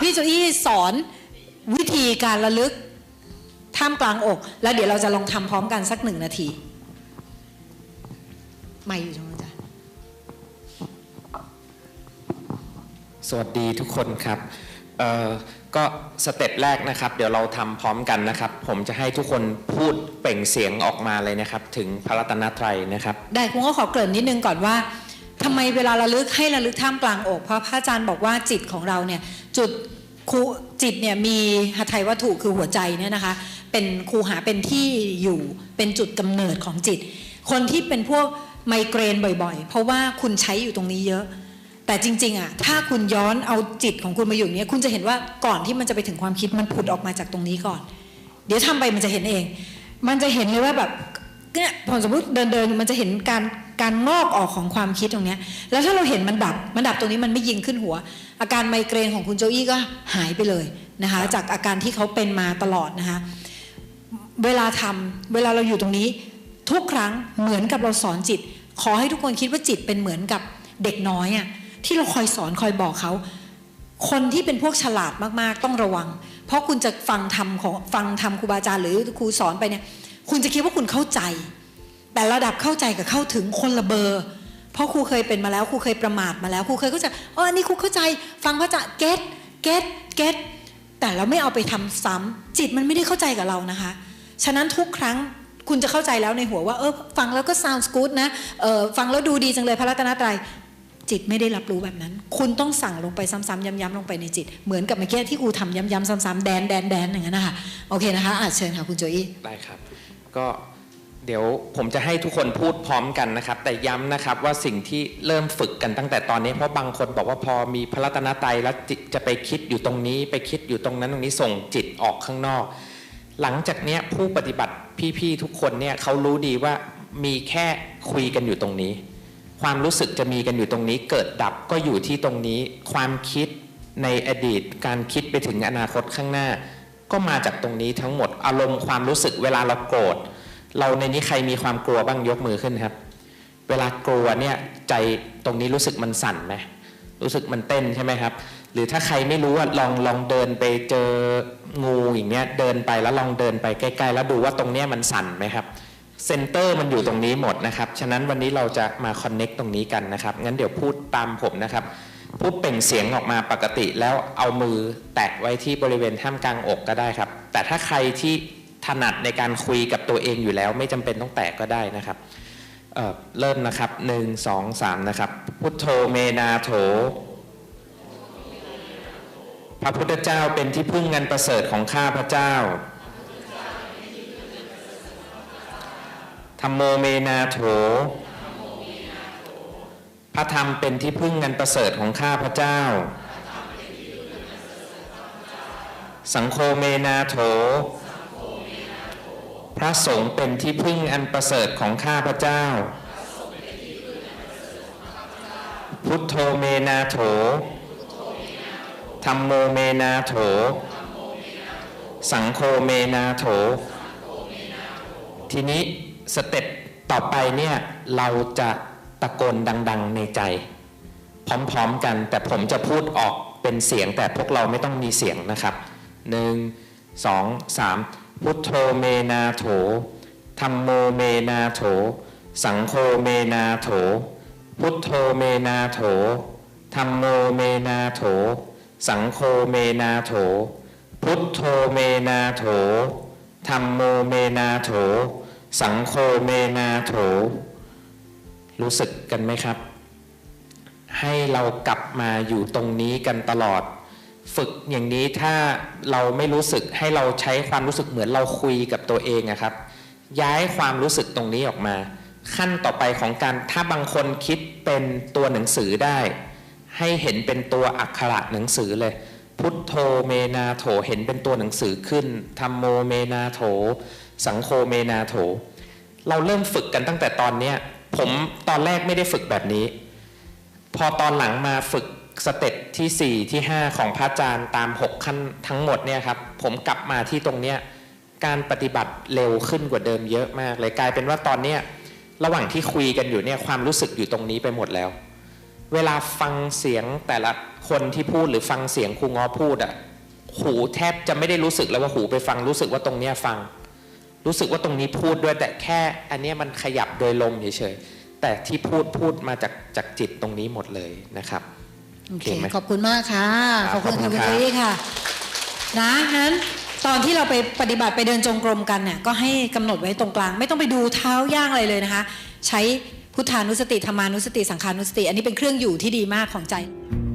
พี่โจอี้สอนวิธีการระลึกท่ามกลางอก แล้วเดี๋ยวเราจะลองทำพร้อมกันสักหนึ่งนาที ไม่อยู่ตรงนั้นจ้ะสวัสดีทุกคนครับเอ่อก็สเต็ปแรกนะครับ เดี๋ยวเราทำพร้อมกันนะครับ ผมจะให้ทุกคนพูดเปล่งเสียงออกมาเลยนะครับ ถึงพระรัตนตรัยนะครับ ได้คุณก็ขอเกริ่นนิดนึงก่อนว่าทำไมเวลาระลึกให้ระลึกท่ามกลางอก เพราะพระอาจารย์บอกว่าจิตของเราเนี่ย จุดคูจิตเนี่ยมีหทัยวัตถุคือหัวใจเนี่ยนะคะ เป็นครูหาเป็นที่อยู่เป็นจุดกำเนิดของจิต คนที่เป็นพวกไมเกรนบ่อยๆ เพราะว่าคุณใช้อยู่ตรงนี้เยอะ แต่จริงๆอะถ้าคุณย้อนเอาจิตของคุณมาอยู่เนี้ยคุณจะเห็นว่าก่อนที่มันจะไปถึงความคิดมันผุดออกมาจากตรงนี้ก่อน เดี๋ยวทำไปมันจะเห็นเอง มันจะเห็นเลยว่าแบบเนี่ยพอสมมติเดินเดินๆมันจะเห็นการ การงอกออกของความคิดตรงเนี้ยแล้วถ้าเราเห็นมันดับมันดับตรงนี้มันไม่ยิงขึ้นหัว อาการไมเกรนของคุณโจอี้ก็หายไปเลยนะคะจากอาการที่เขาเป็นมาตลอดนะคะเวลาทำเวลาเราอยู่ตรงนี้ ทุกครั้งเหมือนกับเราสอนจิต ขอให้ทุกคนคิดว่าจิตเป็นเหมือนกับเด็กน้อยอะที่เราคอยสอนคอยบอกเขา คนที่เป็นพวกฉลาดมากๆต้องระวัง เพราะคุณจะฟังธรรมของฟังธรรมครูบาอาจารย์หรือครูสอนไปเนี่ยคุณจะคิดว่าคุณเข้าใจ แต่ระดับเข้าใจกับเข้าถึงคนละเบอร์เพราะครูเคยเป็นมาแล้วครูเคยประมาทมาแล้วครูเคยเข้าใจอ๋ออันนี้ครูเข้าใจฟังพระอาจารย์เก็ตเก็ตเก็ตแต่เราไม่เอาไปทำซ้ำจิตมันไม่ได้เข้าใจกับเรานะคะ ฉะนั้นทุกครั้งคุณจะเข้าใจแล้วในหัวว่าเออฟังแล้วก็ sounds good นะเออฟังแล้วดูดีจังเลยพระรัตนตรัยจิตไม่ได้รับรู้แบบนั้น คุณต้องสั่งลงไปซ้ำๆย้ำๆลงไปในจิต เหมือนกับเมื่อกี้ที่ครูทำย้ำๆซ้ำๆแดนแดนแดนอย่างนั้นนะคะโอเคนะคะอาเชิญค่ะคุณโจอี้ได้ครับ ก็ เดี๋ยวผมจะให้ทุกคนพูดพร้อมกันนะครับ แต่ย้ำนะครับว่าสิ่งที่เริ่มฝึกกันตั้งแต่ตอนนี้ เพราะบางคนบอกว่าพอมีพระรัตนตรัยแล้วจิตจะไปคิดอยู่ตรงนี้ ไปคิดอยู่ตรงนั้นตรงนี้ส่งจิตออกข้างนอก หลังจากเนี้ยผู้ปฏิบัติพี่ๆทุกคนเนี่ยเขารู้ดีว่ามีแค่คุยกันอยู่ตรงนี้ ความรู้สึกจะมีกันอยู่ตรงนี้ เกิดดับก็อยู่ที่ตรงนี้ ความคิดในอดีต การคิดไปถึงอนาคตข้างหน้า ก็มาจากตรงนี้ทั้งหมดอารมณ์ความรู้สึกเวลาเราโกรธ เราในนี้ใครมีความกลัวบ้างยกมือขึ้นครับ เวลากลัวเนี่ยใจตรงนี้รู้สึกมันสั่นไหมรู้สึกมันเต้นใช่ไหมครับ หรือถ้าใครไม่รู้ว่าลองลองเดินไปเจองูอย่างเงี้ยเดินไปแล้วลองเดินไปใกล้ๆ แล้วดูว่าตรงเนี้ยมันสั่นไหมครับเซนเตอร์มันอยู่ตรงนี้หมดนะครับ ฉะนั้นวันนี้เราจะมาคอนเน็กตรงนี้กันนะครับ งั้นเดี๋ยวพูดตามผมนะครับ พูดเปล่งเสียงออกมาปกติแล้วเอามือแตะไว้ที่บริเวณท่ามกลางอกก็ได้ครับ แต่ถ้าใครที่ ถนัดในการคุยกับตัวเองอยู่แล้ว ไม่จำเป็นต้องแตะก็ได้นะครับเเริ่มนะครับหนึ่งสองสามนะครับ พุทโธเมนาโถ พระพุทธเจ้าเป็นที่พึ่งเงินประเสริฐของข้าพระเจ้าธรรมโมเมนาโถ พระธรรมเป็นที่พึ่งเงินประเสริฐของข้าพระเจ้า สังโฆเมนาโถ พระสงฆ์เป็นที่พึ่งอันประเสริฐของข้าพระเจ้า พุทโธเมนาโถธรรมโมเมนาโถ สังโฆเมนาโถ ทีนี้สเต็ปต่อไปเนี่ยเราจะตะโกนดัง ๆในใจ พร้อมๆกัน แต่ผมจะพูดออกเป็นเสียงแต่พวกเราไม่ต้องมีเสียงนะครับหนึ่งสองสาม พุทโธเมนาโถธรรมโมเมนาโถ สังโฆเมนาโถ พุทโธเมนาโถธรรมโมเมนาโถ สังโฆเมนาโถ พุทโธเมนาโถธรรมโมเมนาโถ สังโฆเมนาโถ รู้สึกกันไหมครับ ให้เรากลับมาอยู่ตรงนี้กันตลอด ฝึกอย่างนี้ถ้าเราไม่รู้สึกให้เราใช้ความรู้สึกเหมือนเราคุยกับตัวเองอะครับ ย้ายความรู้สึกตรงนี้ออกมา ขั้นต่อไปของการถ้าบางคนคิดเป็นตัวหนังสือได้ ให้เห็นเป็นตัวอักขระหนังสือเลย พุทโธเมนาโถเห็นเป็นตัวหนังสือขึ้นธรรมโมเมนาโถ สังโฆเมนาโถ เราเริ่มฝึกกันตั้งแต่ตอนเนี้ยผมตอนแรกไม่ได้ฝึกแบบนี้ พอตอนหลังมาฝึก สเต็ปที่ 4 ที่ 5 ของพระอาจารย์ตาม 6 ขั้นทั้งหมดเนี่ยครับผมกลับมาที่ตรงเนี้ยการปฏิบัติเร็วขึ้นกว่าเดิมเยอะมาก เลยกลายเป็นว่าตอนเนี้ยระหว่างที่คุยกันอยู่เนี่ยความรู้สึกอยู่ตรงนี้ไปหมดแล้ว เวลาฟังเสียงแต่ละคนที่พูดหรือฟังเสียงครูง้อพูดอะหูแทบจะไม่ได้รู้สึกแล้วว่าหูไปฟังรู้สึกว่าตรงเนี้ยฟัง รู้สึกว่าตรงนี้พูดด้วยแต่แค่อันเนี้ยมันขยับโดยลมเฉยๆแต่ที่พูดพูดมาจากจากจิตตรงนี้หมดเลยนะครับ โอเคโอเคไหม ขอบคุณมากค่ะคขรัอบบคุณขอบคุค่ะณคุณครับ เจค่ะ นะนั้นตอนที่เราไปปฏิบัติไปเดินจงกรมกันเนี่ยก็ให้กำหนดไว้ตรงกลาง ไม่ต้องไปดูเท้าย่างอะไรเลยนะคะ ใช้พุทธานุสติธรรมานุสติสังขานุสติ อันนี้เป็นเครื่องอยู่ที่ดีมากของใจค